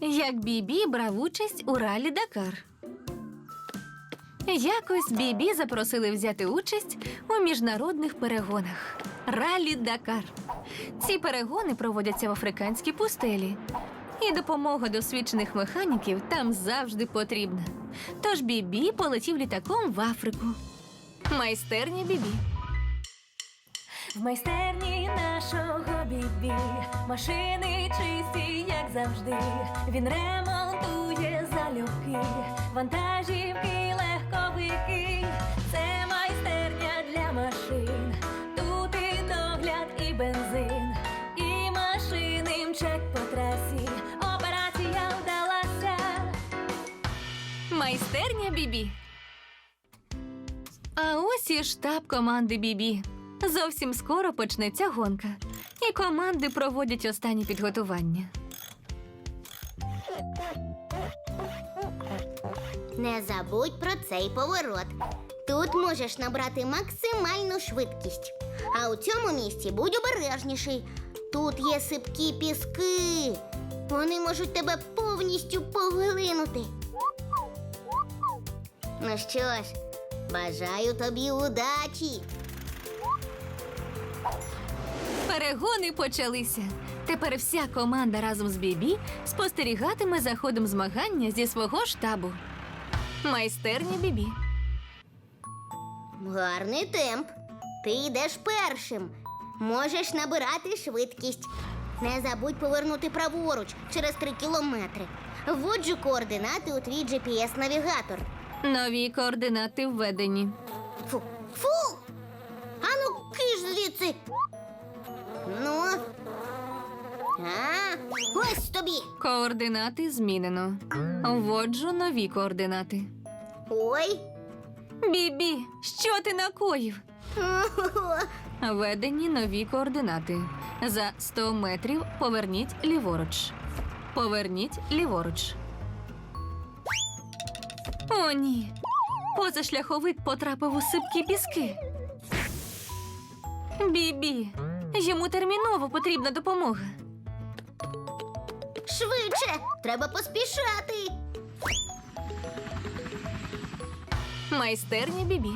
як Бібі брав участь у ралі Дакар. Якось Бібі запросили взяти участь у міжнародних перегонах Ралі Дакар. Ці перегони проводяться в африканській пустелі, і допомога досвідчених механіків там завжди потрібна. Тож Бібі полетів літаком в Африку. Майстерня Бібі. В майстерні бібі машини чисті, як завжди. Він ремонтує залюбки, вантажівки, легковики. Це майстерня для машин. Тут і догляд, і бензин, і машини мчать по трасі. Операція вдалася. Майстерня Бібі. А ось і штаб команди Бібі. Зовсім скоро почнеться гонка, і команди проводять останні підготування. Не забудь про цей поворот. Тут можеш набрати максимальну швидкість. А у цьому місці будь обережніший. Тут є сипкі піски. Вони можуть тебе повністю поглинути. Ну що ж, бажаю тобі удачі. Перегони почалися. Тепер вся команда разом з Бібі спостерігатиме за ходом змагання зі свого штабу. Майстерня Бібі. Гарний темп. Ти йдеш першим. Можеш набирати швидкість. Не забудь повернути праворуч через три кілометри. Вводжу координати у твій GPS-навігатор. Нові координати введені. Фу, фу! Ану, киш звідси. Ну. А, ось тобі. Координати змінено. Вводжу нові координати. Ой. Бібі, що ти накоїв? Введені нові координати. За 100 метрів поверніть ліворуч. Поверніть ліворуч. О, ні. Позашляховик потрапив у сипкі піски. Бібі, йому терміново потрібна допомога. Швидше, треба поспішати. Майстерня Бібі.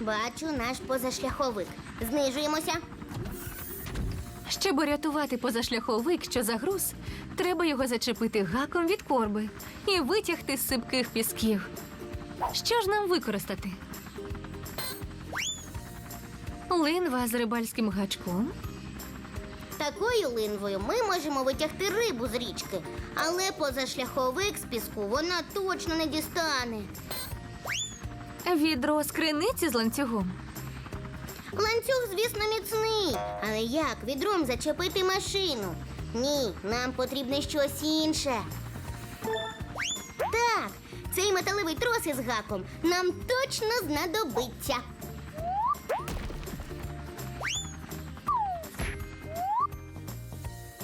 Бачу наш позашляховик. Знижуємося. Щоб урятувати позашляховик, що загруз, треба його зачепити гаком від корби і витягти з сипких пісків. Що ж нам використати? Линва з рибальським гачком, Такою линвою ми можемо витягти рибу з річки, але позашляховик з піску вона точно не дістане. відро з криниці з ланцюгом, Ланцюг, звісно, міцний, але як відром зачепити машину? Ні, нам потрібне щось інше. Так, цей металевий трос із гаком нам точно знадобиться.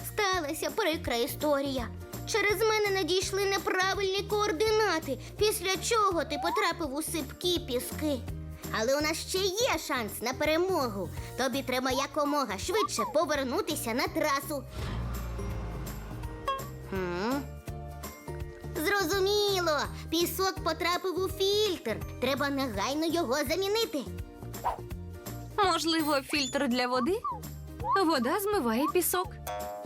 Сталася прикра історія. Через мене надійшли неправильні координати, після чого ти потрапив у сипкі піски. Але у нас ще є шанс на перемогу. Тобі треба якомога швидше повернутися на трасу. Зрозуміло, пісок потрапив у фільтр. Треба негайно його замінити. можливо, фільтр для води. Вода змиває пісок.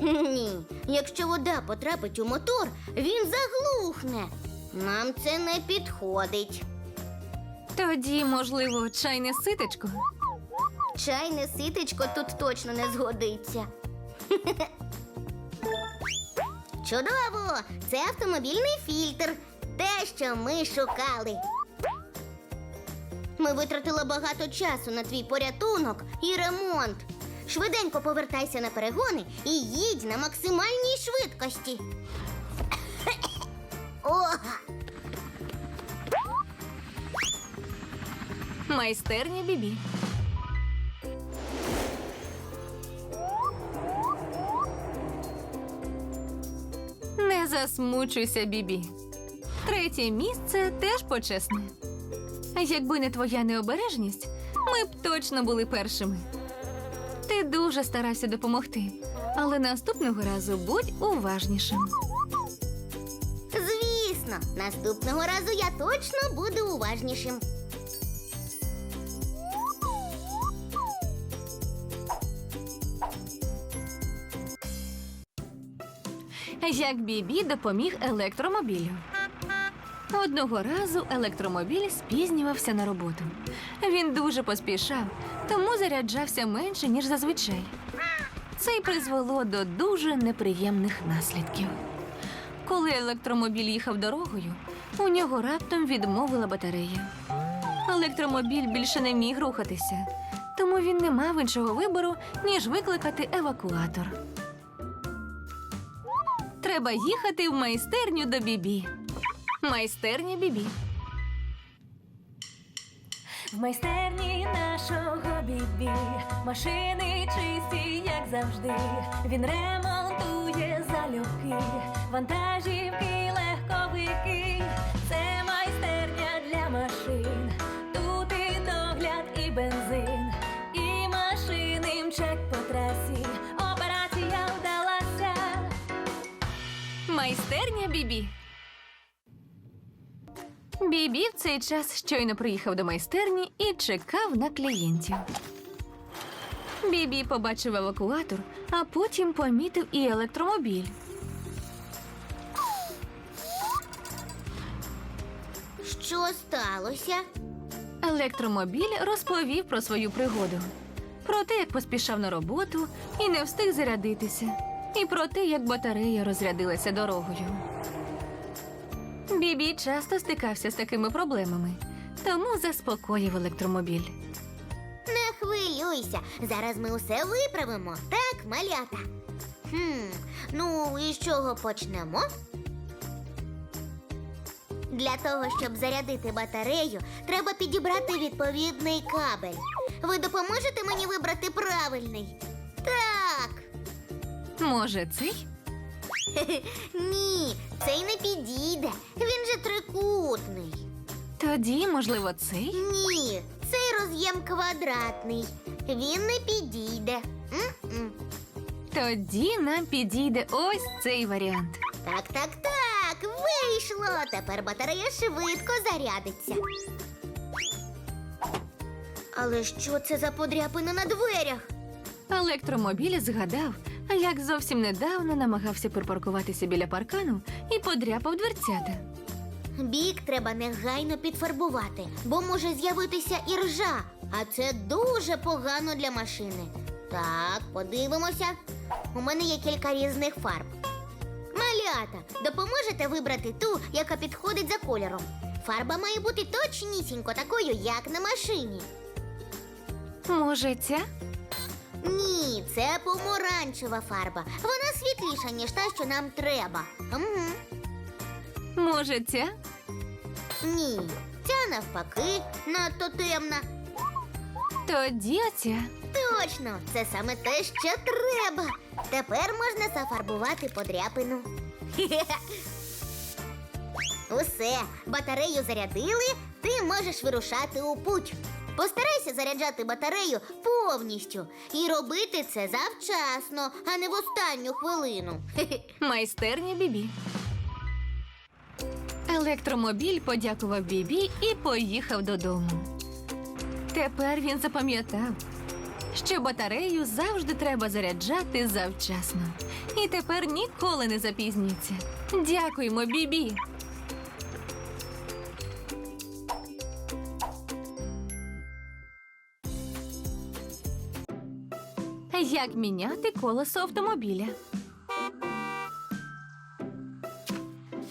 Ні, якщо вода потрапить у мотор, він заглухне. Нам це не підходить. Тоді, можливо, чайне ситечко. Чайне ситечко тут точно не згодиться. Чудово! Це автомобільний фільтр. Те, що ми шукали. Ми витратили багато часу на твій порятунок і ремонт. Швиденько повертайся на перегони і їдь на максимальній швидкості. О! Майстерня Бібі. Засмучуйся, Бібі. Третє місце теж почесне. Якби не твоя необережність, ми б точно були першими. Ти дуже старався допомогти, але наступного разу будь уважнішим. Звісно, наступного разу я точно буду уважнішим. Як Бібі допоміг електромобілю. Одного разу електромобіль спізнювався на роботу. Він дуже поспішав, тому заряджався менше, ніж зазвичай. Це й призвело до дуже неприємних наслідків. Коли електромобіль їхав дорогою, у нього раптом відмовила батарея. Електромобіль більше не міг рухатися, тому він не мав іншого вибору, ніж викликати евакуатор. Треба їхати в майстерню до Бібі. Майстерня Бібі. В майстерні нашого бібі машини чисті, як завжди. Він ремонтує залюбки, вантажівки, легковики. Майстерня Бібі. Бібі в цей час щойно приїхав до майстерні і чекав на клієнтів. Бібі побачив евакуатор, а потім помітив і електромобіль. Що сталося? Електромобіль розповів про свою пригоду, про те, як поспішав на роботу і не встиг зарядитися, і про те, як батарея розрядилася дорогою. Бібі часто стикався з такими проблемами, тому заспокоїв електромобіль. Не хвилюйся, зараз ми усе виправимо, так, малята? Хм, ну і з чого почнемо? Для того, щоб зарядити батарею, треба підібрати відповідний кабель. Ви допоможете мені вибрати правильний? Може, цей? Ні, цей не підійде. Він же трикутний. Тоді, можливо, цей? Ні, цей роз'єм квадратний. Він не підійде. М-м. Тоді нам підійде ось цей варіант. Так, так, так, вийшло. Тепер батарея швидко зарядиться. Але що це за подряпина на дверях? Електромобіль згадав, як зовсім недавно намагався припаркуватися біля паркану і подряпав дверцята. Бік треба негайно підфарбувати, бо може з'явитися іржа, а це дуже погано для машини. Так, подивимося. У мене є кілька різних фарб. Малята, допоможете вибрати ту, яка підходить за кольором. Фарба має бути точнісінько такою, як на машині. Може, ця? Ні, це помаранчева фарба. Вона світліша, ніж та, що нам треба. Угу. Може, ця? Ні, ця навпаки надто темна. Тоді оця. Точно, це саме те, що треба. Тепер можна зафарбувати подряпину. Усе, батарею зарядили, ти можеш вирушати у путь. Постарайся заряджати батарею повністю і робити це завчасно, а не в останню хвилину. Майстерня Бібі. Електромобіль подякував Бібі і поїхав додому. Тепер він запам'ятав, що батарею завжди треба заряджати завчасно. І тепер ніколи не запізнюється. Дякуємо, Бібі. Як міняти колесо автомобіля?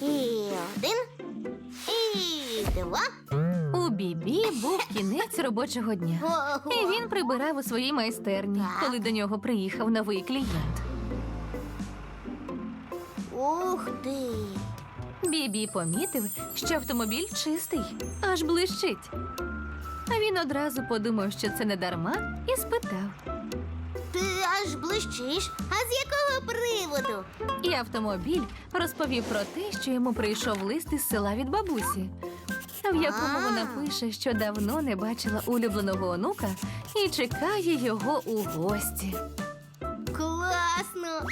І один, і два. У Бібі був кінець робочого дня. І він прибирав у своїй майстерні, Так. коли до нього приїхав новий клієнт. Ух ти! Бібі помітив, що автомобіль чистий, аж блищить. А він одразу подумав, що це не дарма, і спитав. Ти аж блищиш. А з якого приводу? І автомобіль розповів про те, що йому прийшов лист із села від бабусі. в якому вона пише, що давно не бачила улюбленого онука і чекає його у гості. Класно!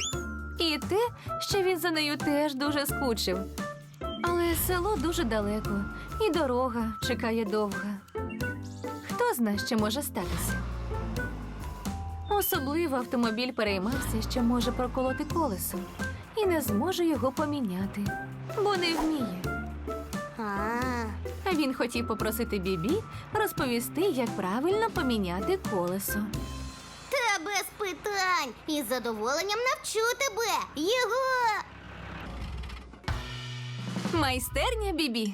І те, що він за нею теж дуже скучив. Але село дуже далеко, і дорога чекає довга. Хто знає, що може статися? Особливо автомобіль переймався, що може проколоти колесо, і не зможе його поміняти, бо не вміє. А, він хотів попросити Бібі розповісти, як правильно поміняти колесо. та без питань! Із задоволенням навчу тебе! Його! Майстерня Бібі.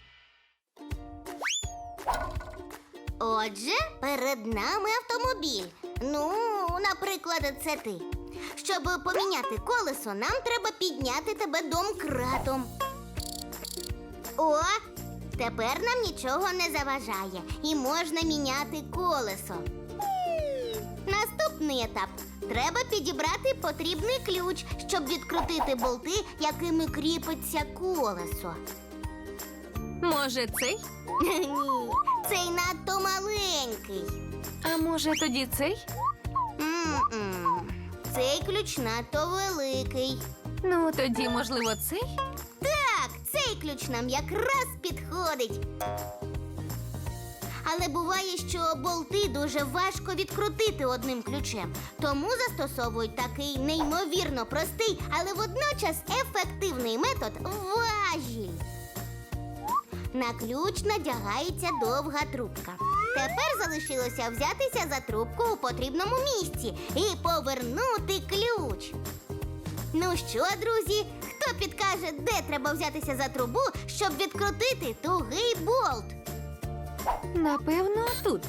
Отже, перед нами автомобіль. Ну, наприклад, це ти. Щоб поміняти колесо, нам треба підняти тебе домкратом. О, тепер нам нічого не заважає і можна міняти колесо. Наступний етап. Треба підібрати потрібний ключ, щоб відкрутити болти, якими кріпиться колесо. Може, цей? Ні, цей надто маленький. А може тоді цей? М-м. Цей ключ надто великий. Ну, тоді, можливо, цей? Так, цей ключ нам якраз підходить. Але буває, що болти дуже важко відкрутити одним ключем. Тому застосовують такий неймовірно простий, але водночас ефективний метод важіль. На ключ надягається довга трубка. Тепер залишилося взятися за трубку у потрібному місці і повернути ключ. Ну що, друзі, хто підкаже, де треба взятися за трубу, щоб відкрутити тугий болт? Напевно, тут.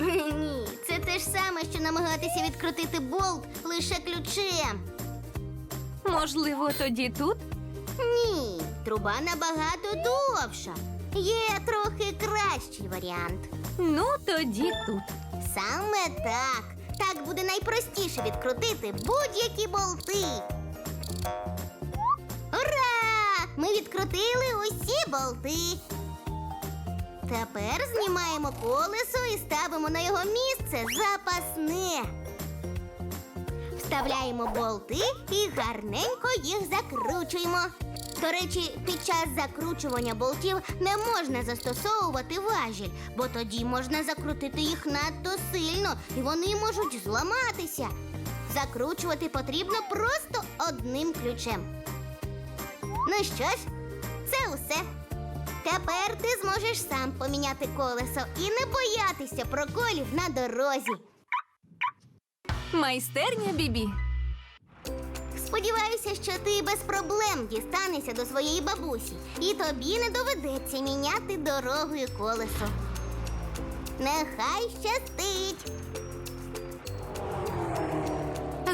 Ні, це те ж саме, що намагатися відкрутити болт лише ключем. Можливо, тоді тут? Труба набагато довша. Є трохи кращий варіант. Ну, тоді тут. Саме так. Так буде найпростіше відкрутити будь-які болти. Ура! Ми відкрутили усі болти. Тепер знімаємо колесо і ставимо на його місце запасне. Вставляємо болти і гарненько їх закручуємо. До речі, під час закручування болтів не можна застосовувати важіль, бо тоді можна закрутити їх надто сильно і вони можуть зламатися. Закручувати потрібно просто одним ключем. Ну що ж, це усе. Тепер ти зможеш сам поміняти колесо і не боятися проколів на дорозі. Майстерня Бібі. Сподіваюся, що ти без проблем дістанешся до своєї бабусі, і тобі не доведеться міняти дорогою колесо. Нехай щастить!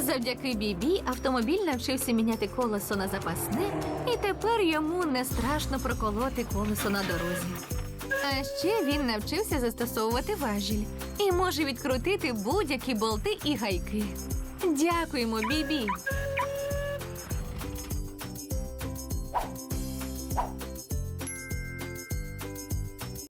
Завдяки Бібі автомобіль навчився міняти колесо на запасне, і тепер йому не страшно проколоти колесо на дорозі. А ще він навчився застосовувати важіль і може відкрутити будь-які болти і гайки. Дякуємо, Бібі!